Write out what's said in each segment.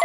အ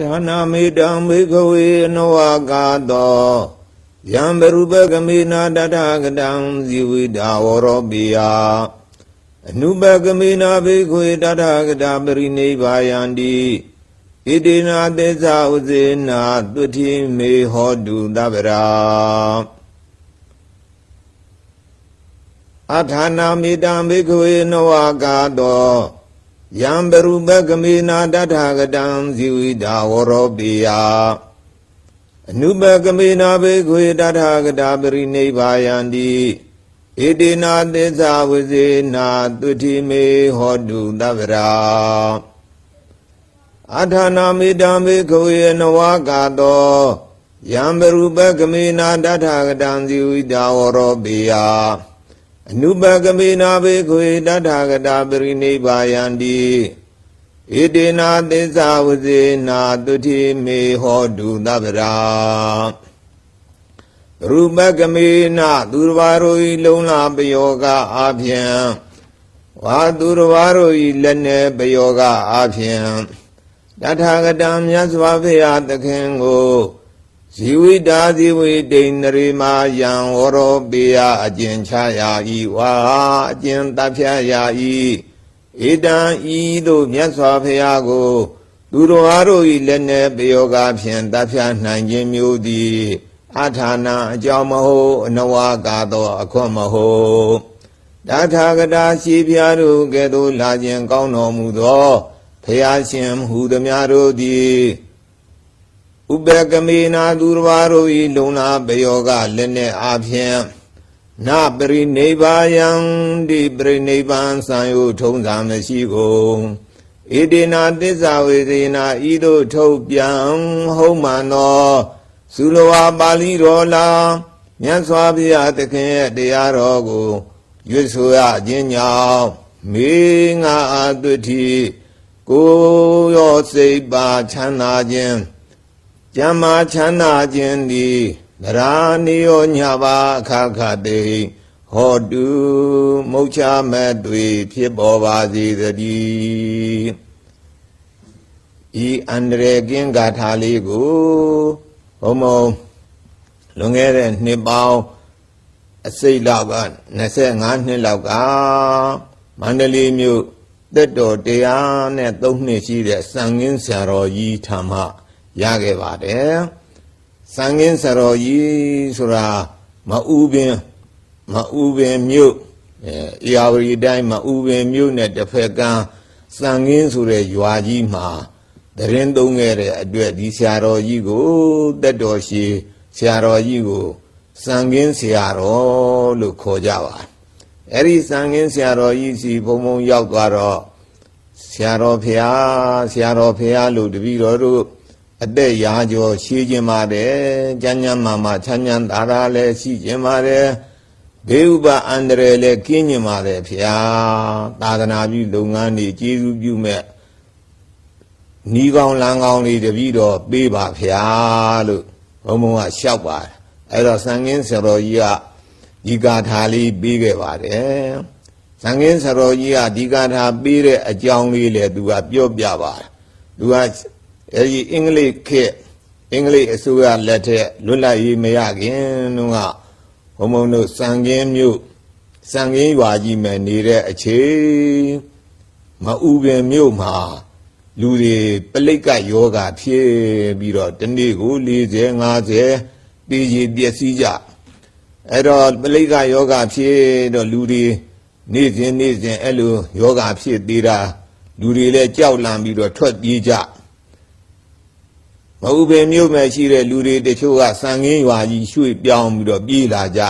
ထာနာမေတံဘေခဝေအနဝကာတော ယံဘရုပကမေနာတထကတံဇီဝိတာဝရောပိယအနုပကမေနာဘေခဝေတထကတာပရိနိဗ္ဗာယန္တိဣတိနာသေဇာဥစေနာသွတိမေဟောတုတဗ္ဗရာအထာနာမေတံဘေခဝေနဝကာတောယံဘရုပကမေနာတထကတံဇီဝိတာဝရောပိယ အနုပကမေနာဘေခွေတထကတာပရိနိဗ္ဗာယန္တိဣတိနာသစ္စာဝစေနာတုတိမေဟောတုတဗ္ဗရာအထာနာမေတံဘေခွေနဝကာတောယံဘရုပကမေနာတထကတံဇီဝိတာဝရောပိယအနုပကမေနာဘေခွေတထကတာပရိနိဗ္ဗာယန္တိ ဣတိနာသစ္စာဝစေနာတုတိမေဟောတုသဗ္ဗရာရူပကမေနာသူတော်ဘာတို့ဤလုံလာပယောဂအာဖြင့်ဝါသူတော်ဘာတို့ဤလက်နဲ့ပယောဂအာဖြင့်တထာဂတံမြတ်စွာဘုရားသခင်ကိုဇီဝိတာဇီဝိတိန်နရိမာယံဝရောပိယအကျဉ်ချရာဤဝါအကျဉ်တဖြတ်ရာဤ ဣတံဤသို့မြတ်စွာဘုရားကိုသူတော်အားတို့၏လက်နှင့်ပယောဂဖြင့်တဖြတ်နိုင်ခြင်းမျိုးသည်အထာနာအကြောင်းမဟုတ်အနဝကာသောအခွင့်မဟုတ်တထာဂတာရှိဖျားတို့ကဲ့သို့လာခြင်းကောင်းတော်မူသောဖျားရှင်ဟူသည်များတို့သည်ဥပကမေနာသူတော်ဘာတို့၏လုံလာပယောဂလက်နှင့်အဖြင့် နပရိနိဗ္ဗာယံဒီပရိနိဗ္ဗာန်ဆံယုထုံးစာမရှိကုန်ဣတိနာသစ္စာဝေသေနာဤသို့ထုတ်ပြန်ဟုတ်မှန်သောသုလဝါပါဠိတော်လာမြတ်စွာဘုရားသခင်ရဲ့တရားတော်ကိုရွတ်ဆိုရခြင်းကြောင့်မေငါအာတုတိကိုယ်ရောစိတ်ပါချမ်းသာခြင်းကျမ်းမာချမ်းသာခြင်းသည် သရာနိယောညပါအခါခတေဟောတုမုတ်ချမဲ့တွေ ဖြစ်ပေါ်ပါစေတည်းဤအန္တရေကင်းဂါထာလေးကိုဘုံဘုံလွန်ခဲ့တဲ့နှစ်ပေါင်းအစိတ်လောက်က25နှစ်လောက်ကမန္တလေးမြို့တက်တော်တရားနဲ့3နှစ်ရှိတဲ့စံငင်းဆရာတော်ကြီးထာမရခဲ့ပါတယ် စံငင်းဆရာတော်ကြီးဆိုတာမအူပင်မအူပင်မြို့အဲအေယာဝတီတိုင်းမအူပင်မြို့နဲ့တစ်ဖက်ကန်းစံငင်းဆိုတဲ့ရွာကြီးမှာတရင်သုံးခဲ့တဲ့အတွက်ဒီဆရာတော်ကြီးကိုတက်တော်ရှိဆရာတော်ကြီးကိုစံငင်းဆရာတော်လို့ခေါ်ကြပါအဲ့ဒီစံငင်းဆရာတော်ကြီးစီဘုံဘုံရောက်သွားတော့ဆရာတော်ဖရာဆရာတော်ဖရာလို့တပည့်တော်တို့ အသက်ရာကျော်ရှိခြင်းပါတယ်ကျမ်းကျမ်းမာမာချမ်းချမ်းသာသာလည်းရှိခြင်းပါတယ်ဘေးဥပအန္တရာယ်လည်းကင်းကျင်ပါတယ်ဖရာသာသနာပြုလုပ်ငန်းတွေကျေးဇူးပြုမဲ့နီးကောင်းလမ်းကောင်းလေးတပည့်တော်ပေးပါဖရာလို့ဘုံဘုံကလျှောက်ပါတယ်အဲ့တော့စံငင်းဆရာတော်ကြီးကဒီကာထာလေးပေးခဲ့ပါတယ်စံငင်းဆရာတော်ကြီးကဒီကာထာပေးတဲ့အကြောင်းလေးလည်းသူကပြောပြပါတယ်သူက အဲဒီအင်္ဂလိပ်ခေတ်အင်္ဂလိပ်အစိုးရလက်ထက်လွတ်လပ်ရေးမရခင်တုန်းကဘုံဘုံတို့စံကင်းမြို့စံကင်းရွာကြီးမှာနေတဲ့အချိန်မအူပင်မြို့မှာလူတွေပလိတ်ကယောဂဖြစ်ပြီးတော့တနေ့ကို40 50ပြည်ကြီးပျက်စီးကြအဲ့တော့ပလိတ်ကယောဂဖြစ်တော့လူတွေနေ့စဉ်နေ့စဉ်အဲ့လိုယောဂဖြစ်သေးတာလူတွေလည်းကြောက်လန့်ပြီးတော့ထွက်ပြေးကြ မဟုတ်ပင်မြို့မဲ့ရှိတဲ့လူတွေတချို့ကစံငင်းရွာကြီးရွှေ့ပြောင်းပြီးတော့ပြေးလာကြ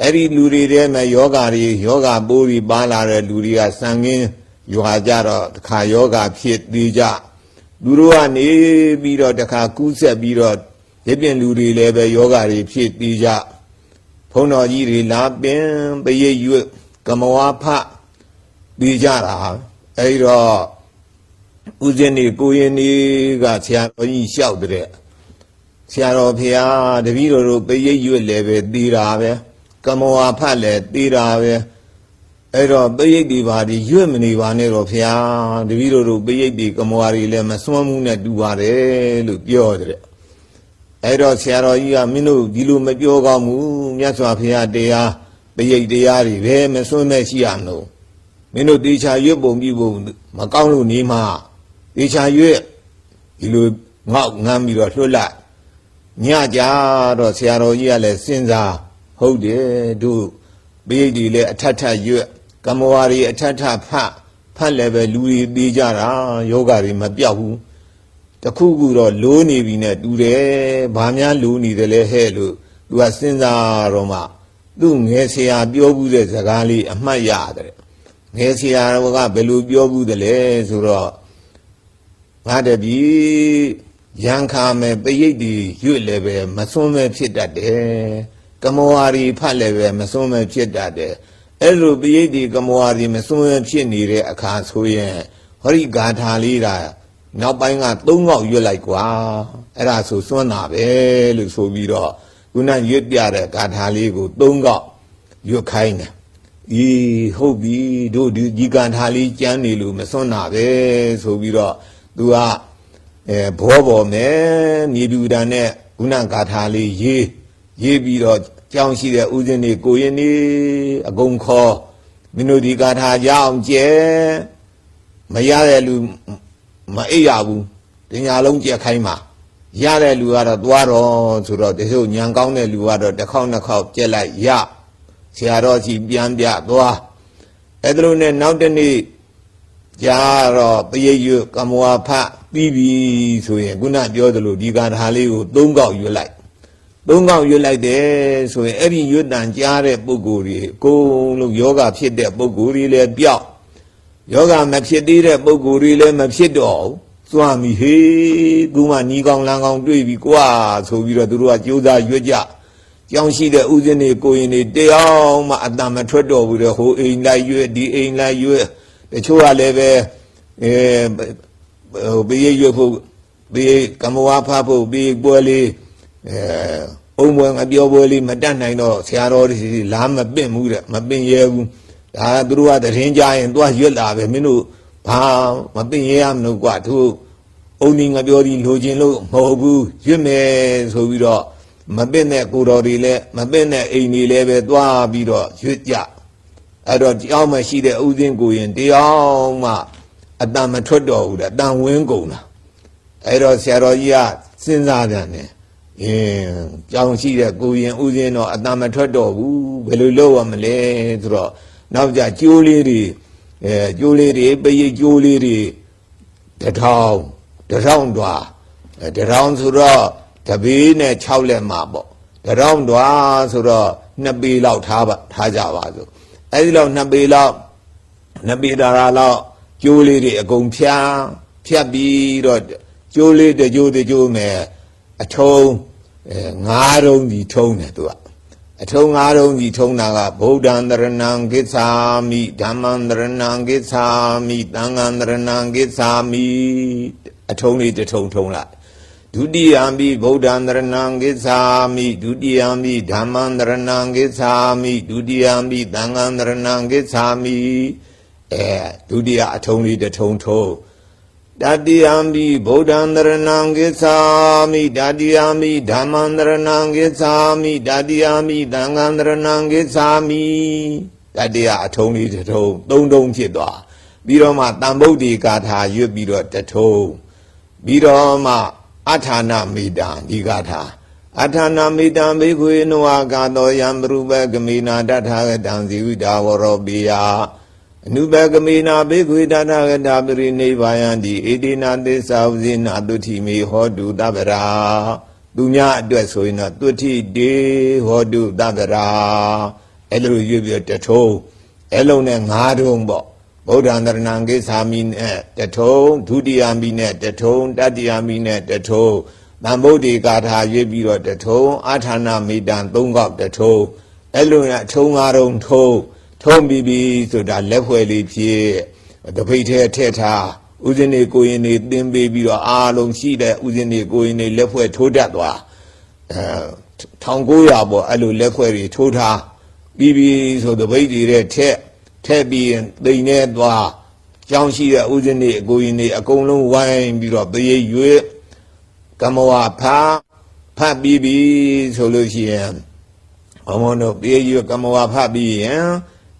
အဲ့ဒီလူတွေထဲမှာယောဂါတွေယောဂါပိုးပြီးပါလာတဲ့လူတွေကစံငင်းရွာကြတော့တခါယောဂါဖြစ်သေးကြသူတို့ကနေပြီးတော့တခါကူးဆက်ပြီးတော့ဒီပြင်လူတွေလည်းပဲယောဂတွေဖြစ်ပြီးကြဘုန်းတော်ကြီးတွေလာပင်ပရိတ်ရွတ်ကမဝါဖပြီးကြတာအဲဒီတော့ ဦးဇင်းနေကိုရင်နေကဆရာတော်ကြီးလျှောက်တဲ့ဆရာတော်ဖေဟာတပည့်တော်တို့ပရိတ်ရွတ်လည်းပဲပြီးတာပဲကမဝါဖလည်းပြီးတာပဲအဲ့တော့ပိယိတ်ဒီပါဒီရွတ်မနေပါနဲ့တော့ဖျားတပည့်တော်တို့ပိယိတ်ဒီကမဝါရီလည်းမစွမ်းမှုနဲ့တူပါတယ်လို့ပြောတဲ့အဲ့တော့ဆရာတော်ကြီးကမင်းတို့ဒီလိုမပြောကောင်းဘူးမြတ်စွာဘုရားတရားပိယိတ်တရားတွေပဲမစွမ်းမဲ့ရှိရမလို့မင်းတို့တေချာရွတ်ပုံပြီးပုံမကောင်းလို့နေမှ တေချာရွတ်ဒီလိုငေါက်ငမ်းပြီးတော့လွှတ်လိုက်ညကြတော့ဆရာတော်ကြီးကလည်းစဉ်းစားဟုတ်တယ်တို့ပိယိတ်ဒီလည်းအထက်ထရွတ်ကမ္မဝါရီအထက်ထဖတ်ဖတ်လည်းပဲလူတွေသေးကြတာယောဂတွေမပြောက်ဘူးတခုခုတော့လိုးနေပြီနဲ့တူတယ်ဘာများလိုးနေတယ်လဲဟဲ့လို့သူကစဉ်းစားတော့မှသူ့ငယ်ဆရာပြောဘူးတဲ့စကားလေးအမှတ်ရတယ်ငယ်ဆရာကဘယ်လိုပြောဘူးတယ်လဲဆိုတော့ ငါတပြီရန်ခါမဲ့ပရိတ်တီရွတ်လည်းပဲမစွန်းမဲ့ဖြစ်တတ်တယ်ကမောဝါရီဖတ်လည်းပဲမစွန်းမဲ့ဖြစ်တတ်တယ်အဲ့လိုပရိတ်တီကမောဝါရီမစွန်းမဲ့ဖြစ်နေတဲ့အခါဆိုရင်ဟောဒီဂါထာလေးတာနောက်ပိုင်းက၃កောက်ရွတ်လိုက်ကွာအဲ့ဒါဆိုစွန်းတာပဲလို့ဆိုပြီးတော့ခုနရွတ်ပြတဲ့ဂါထာလေးကို၃កောက်ရွတ်ခိုင်းတယ်ဤဟုတ်ပြီတို့ဒီဒီဂါထာလေးကျမ်းနေလို့မစွန်းတာပဲဆိုပြီးတော့ သူကအဲဘောပေါ်မယ်မြေပြူတန်နဲ့ခုနဂါထာလေးရေးရေးပြီးတော့ကြောင်းရှိတဲ့ဥစဉ်တွေကိုရင်နေအကုန်ခေါ်မင်းတို့ဒီဂါထာရအောင်ကျဲမရတဲ့လူမအိပ်ရဘူးတင်ညာလုံးကြက်ခိုင်းမှာရတဲ့လူကတော့သွားတော့ဆိုတော့တချို့ညံကောင်းတဲ့လူကတော့တစ်ခေါက်နှစ်ခေါက်ကြက်လိုက်ရဆရာတော်ကြီးပြန်ပြသွားအဲ့ဒါလို့နဲ့နောက်တနေ့ ကြာတော့ပရိတ်ရွကမ္မဝါဖပြီးပြီဆိုရင်ခုနပြောသလိုဒီကာထာလေးကို၃កောက်ရွတ်လိုက်၃កောက်ရွတ်လိုက်တယ်ဆိုရင်အဲ့ဒီရွတ်တန်ကြားတဲ့ပုဂ္ဂိုလ်တွေအကုန်လုံးယောဂဖြစ်တဲ့ပုဂ္ဂိုလ်တွေလည်းပြောက်ယောဂမဖြစ်သေးတဲ့ပုဂ္ဂိုလ်တွေလည်းမဖြစ်တော့ဘူးသွားမိဟေးသူမှညီကောင်းလန်းကောင်းတွေ့ပြီကွာဆိုပြီးတော့သူတို့ကကြိုးစားရွတ်ကြကြောင်းရှိတဲ့ဥစဉ်တွေကိုရင်တွေတရားမှအတန်မထွက်တော့ဘူးတဲ့ဟိုအိမ်လိုက်ရွတ်ဒီအိမ်လိုက်ရွတ် တချို့ကလည်းပဲအဲဟိုဘေးရွတ်ဖို့ဘေးကမ္မဝါဖဖို့ဘေးပွဲလေးအဲအုံမွေငါပြောပွဲလေးမတတ်နိုင်တော့ဆရာတော်တွေလာမပင့်ဘူးတဲ့မပင့်ရဲဘူးဒါသူတို့ကတရင်ကြရင်သွားရွတ်လာပဲမင်းတို့ဘာမပင့်ရဲရမလို့ကွာသူအုံဒီငါပြောဒီလိုချင်လို့မဟုတ်ဘူးရွတ်မယ်ဆိုပြီးတော့မပင့်တဲ့ကိုတော်တွေလည်းမပင့်တဲ့အိမ်တွေလည်းပဲသွားပြီးတော့ရွတ်ကြ အဲ့တော့တရားမှရှိတဲ့ဥစဉ်ကိုရင်တရားမှအတန်မထွက်တော့ဘူးတဲ့အတန်ဝင်းကုန်တာအဲ့တော့ဆရာတော်ကြီးကစဉ်းစားပြန်တယ်အင်းကြောင်ရှိတဲ့ကိုရင်ဥစဉ်တော့အတန်မထွက်တော့ဘူးဘယ်လိုလုပ်ရမလဲဆိုတော့နောက်ကြကျိုးလေးတွေအဲကျိုးလေးတွေပရိတ်ကျိုးလေးတွေတထောင်တထောင်တွာအဲတထောင်ဆိုတော့တပေးနဲ့6လက်မှာပေါ့တထောင်တွာဆိုတော့2ပေလောက်ထားပါထားကြပါစို့ အဲဒီလောက်2ပေလောက်2ပေတာရာလောက်ကျိုးလေးတွေအကုန်ဖြားဖြတ်ပြီးတော့ကျိုးလေးတကြိုးတကြိုးမယ်အထုံးအဲငါးတုံးဒီထုံးတယ်သူကအထုံးငါးတုံးဒီထုံးတာကဗုဒ္ဓံတရဏံကိသာမိဓမ္မံတရဏံကိသာမိသံဃံတရဏံကိသာမိအထုံးလေးတစ်ထုံထုံလိုက် ဒုတိယံပိဗုဒ္ဓံတရဏံကိသာမိဒုတိယံပိဓမ္မံတရဏံကိသာမိဒုတိယံပိသံဃံတရဏံကိသာမိအဲဒုတိယအထုံးလေးတစ်ထုံထုံတတိယံပိဗုဒ္ဓံတရဏံကိသာမိတတိယံပိဓမ္မံတရဏံကိသာမိတတိယံပိသံဃံတရဏံကိသာမိတတိယအထုံးလေးတစ်ထုံသုံးထုံဖြစ်သွားပြီးတော့မှတန်ဗုဒ္ဓေကာထာရွတ်ပြီးတော့တစ်ထုံပြီးတော့မှ အထာဏမေတ္တာဒီကာထာအထာဏမေတ္တံဘေခွေနဝကာတောယံပရုပကမေနာတထာဂတံဇိဝိတာဝရောပိယအနုပကမေနာဘေခွေတထာဂတာပရိနိဗ္ဗာယံဒီဣတိနာသစ္စာဥဇိနာတုတိမေဟောတုတဗရာသူများအတွက်ဆိုရင်တော့တုတိတေဟောတုတဗရာအဲ့လိုရွတ်ပြတထုံးအဲ့လုံးနဲ့ငါးထုံးပေါ့ ဗုဒ္ဓံတရဏံကိသာမိနဲ့တထုံဒုတိယမိနဲ့တထုံတတိယမိနဲ့တထုံတန်ဗုဒ္ဓေကာထာရွေးပြီးတော့တထုံအာထာနာမေတံ၃កောက်တထုံအဲ့လိုနဲ့အထုံငါးတုံထုံထုံပြီးပြီဆိုတာလက်ဖွဲ့လေးဖြစ်တပိတ်ထဲထည့်ထားဥစဉ်နေကိုရင်နေသင်ပေးပြီးတော့အားလုံးရှိတဲ့ဥစဉ်နေကိုရင်နေလက်ဖွဲ့ထိုးတတ်သွားအဲ1900ပေါ့အဲ့လိုလက်ဖွဲ့တွေထိုးထားပြီးပြီဆိုတပိတ်တွေတဲ့ထက် ထက်ပြီးရင်တိမ်နေသွားကြောင်းရှိတဲ့ဥစဉ်နေအကိုရင်နေအကုန်လုံးဝိုင်းပြီးတော့တရေရွေးကမ္မဝဖာဖတ်ပြီးပြီဆိုလို့ရှိရင်ဘုံဘုံတို့ပြေရွကမ္မဝဖတ်ပြီးရင်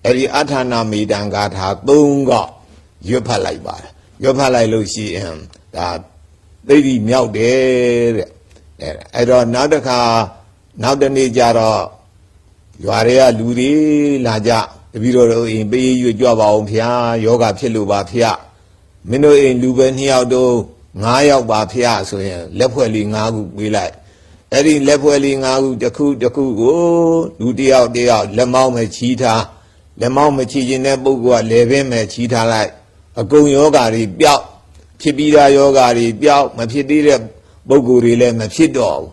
အဲ့ဒီအထာနာမေတံဂါထာ၃កောက်ရွတ်ဖတ်လိုက်ပါတယ်ရွတ်ဖတ်လိုက်လို့ရှိရင်ဒါသိတိမြောက်တယ်တဲ့အဲ့ဒါအဲ့တော့နောက်တစ်ခါနောက်တစ်နေ့ကျတော့ရွာတွေကလူတွေလာကြ တပည့်တော်တို့အိမ်ပေးရွကြွပါအောင်ဖျားယောဂဖြစ်လို့ပါဖျားမင်းတို့အိမ်လူပဲ2ယောက်တော့9ယောက်ပါဖျားဆိုရင်လက်ဖွဲ့လေး9ခုပေးလိုက်အဲ့ဒီလက်ဖွဲ့လေး9ခုတစ်ခုတစ်ခုကိုလူတစ်ယောက်တစ်ယောက်လက်မောင်းမဲ့ချီးထားလက်မောင်းမချီးခြင်းတဲ့ပုဂ္ဂိုလ်ကလေပင်မဲ့ချီးထားလိုက်အကုန်ယောဂါတွေပျောက်ဖြစ်ပြီးသားယောဂါတွေပျောက်မဖြစ်သေးတဲ့ပုဂ္ဂိုလ်တွေလည်းမဖြစ်တော့ဘူး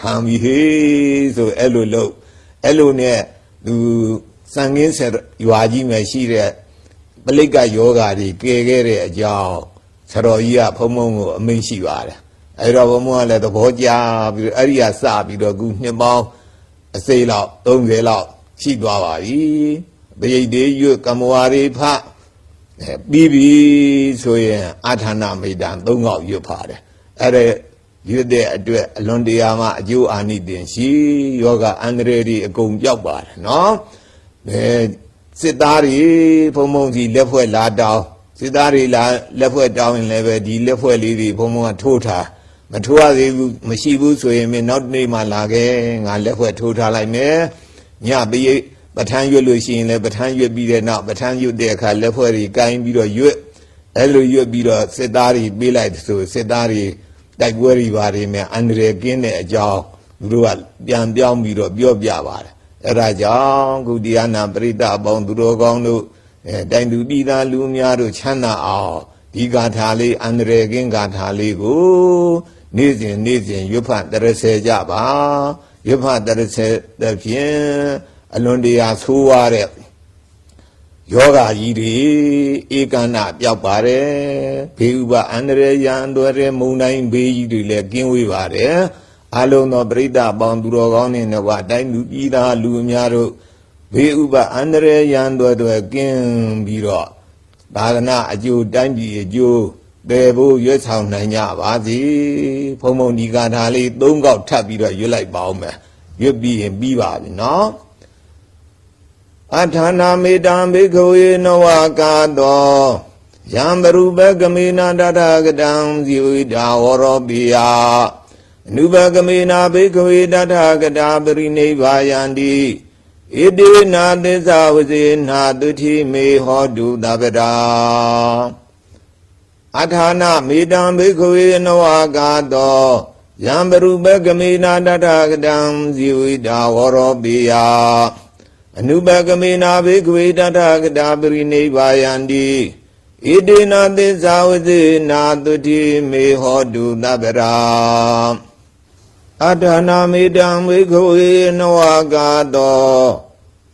ဟမ်ဘီဟေးဆိုအဲ့လိုလို့အဲ့လိုနဲ့သူ စံငင်းဆက်ရွာကြီးမှာရှိတဲ့ပလိတ်ကယောဂါတွေကယ်ခဲ့တဲ့အကြောင်းဆရာတော်ကြီးကဖုံဖုံကိုအမိန့်ရှိပါတယ်အဲ့တော့ဘုံဘုံကလည်းသဘောကျပြီးတော့အဲ့ဒီကစပြီးတော့ခုနှစ်ပေါင်းအစိလောက်30လောက်ရှိသွားပါပြီပရိတ်သေးရွတ်ကမ္မဝါရီဖအဲပြီးပြီဆိုရင်အာထာနာမိတံ၃កောက်ရွတ်ပါတယ်အဲ့ဒါရွတ်တဲ့အတွက်အလွန်တရာမှအကျိုးအာနိသင်ရှိယောဂအန္တရာယ်တွေအကုန်ပြောက်ပါတယ်နော် အဲစစ်သားတွေဘုံဘုံစီလက်ဖွဲ့လာတောင်းစစ်သားတွေလာလက်ဖွဲ့တောင်းရင်လည်းပဲဒီလက်ဖွဲ့လေးတွေဘုံဘုံကထိုးထားမထိုးရသေးဘူးမရှိဘူးဆိုရင်မင်းနောက်နေ့မှလာခဲ့ငါလက်ဖွဲ့ထိုးထားလိုက်မယ်ညပိယပဋ္ဌာန်းရွတ်လို့ရှိရင်လည်းပဋ္ဌာန်းရွတ်ပြီးတဲ့နောက်ပဋ္ဌာန်းရွတ်တဲ့အခါလက်ဖွဲ့တွေကိုင်းပြီးတော့ရွတ်အဲ့လိုရွတ်ပြီးတော့စစ်သားတွေပေးလိုက်ဆိုစစ်သားတွေတိုက်ပွဲတွေပါတယ်မြအန္တရာယ်ကင်းတဲ့အကြောင်းသူတို့ကပြန်ပြောင်းပြီးတော့ပြောပြပါတယ် အဲ့ဒါကြောင့်ခုတရားနာပရိသတ်အပေါင်းသူတော်ကောင်းတို့အဲတိုင်သူပြည်သားလူများတို့ချမ်းသာအောင်ဒီဂါထာလေးအန္တရာယ်ကင်းဂါထာလေးကိုနေ့စဉ်နေ့စဉ်ရွတ်ဖတ်တရစေကြပါရွတ်ဖတ်တရစေတဲ့ဖြင့်အလွန်တရာဆိုးဝါးတဲ့ယောဂကြီးတွေဧကန္နပြောက်ပါတယ်ဘေးဥပအန္တရာယ်ရန်တော်ရဲမုံတိုင်းဘေးကြီးတွေလည်းကင်းဝေးပါတယ် အလုံးသောပရိသတ်ပေါင်းသူတော်ကောင်းတွေနဲ့ကတိုင်းလူပြည်သားလူအများတို့ဘေးဥပအန္တရာယ်ရန်တော်တွေကင်းပြီးတော့သာသနာအကျိုးတိုင်းပြည်အကျိုးတည်ဖို့ရွတ်ဆောင်နိုင်ကြပါစေဖုံဖုံဒီကာထာလေး၃កောက်ထပ်ပြီးတော့ရွတ်လိုက်ပါအောင်မယ်ရွတ်ပြီးရင်ပြီးပါပြီနော်အထာနာမေတံဘိက္ခဝေနဝကာတောယံဘရုပကမေနတတဂတံဇီဝိတာဝရောပိယ အနုဘကမေနာဘိက္ခဝေတတဂတာပရိနိဗ္ဗာယန္တိဣတိနာသစ္စာဝစေနာတုတိမေဟောတုတပ္ပရာအထာနာမေတံဘိက္ခဝေနဝကာတောယံဘရုပကမေနာတတဂတံဇီဝိတာဝရောပိယအနုပကမေနာဘေကဝေတထကတာပရိနိဗ္ဗာယန္တိဣတိနာသစ္စာဝစေနာတုတိမေဟောတုတပ္ပရာ အတနာမေတံဝိခဝေနဝကာတော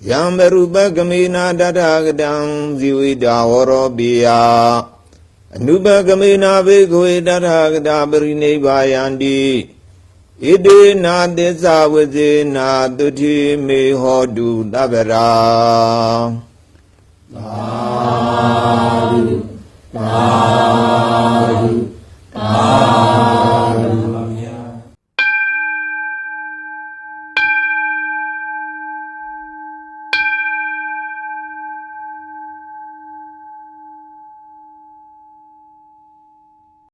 ယံမရူပကမေနာတတကတံဇီဝိတာဝရောပိယအနုပကမေနာဝိခဝေတတကတာပရိနိဗ္ဗာယံတိဣတိနာသစ္စာဝစေနာတုတိမေဟောတုတပရာသာဓုသာ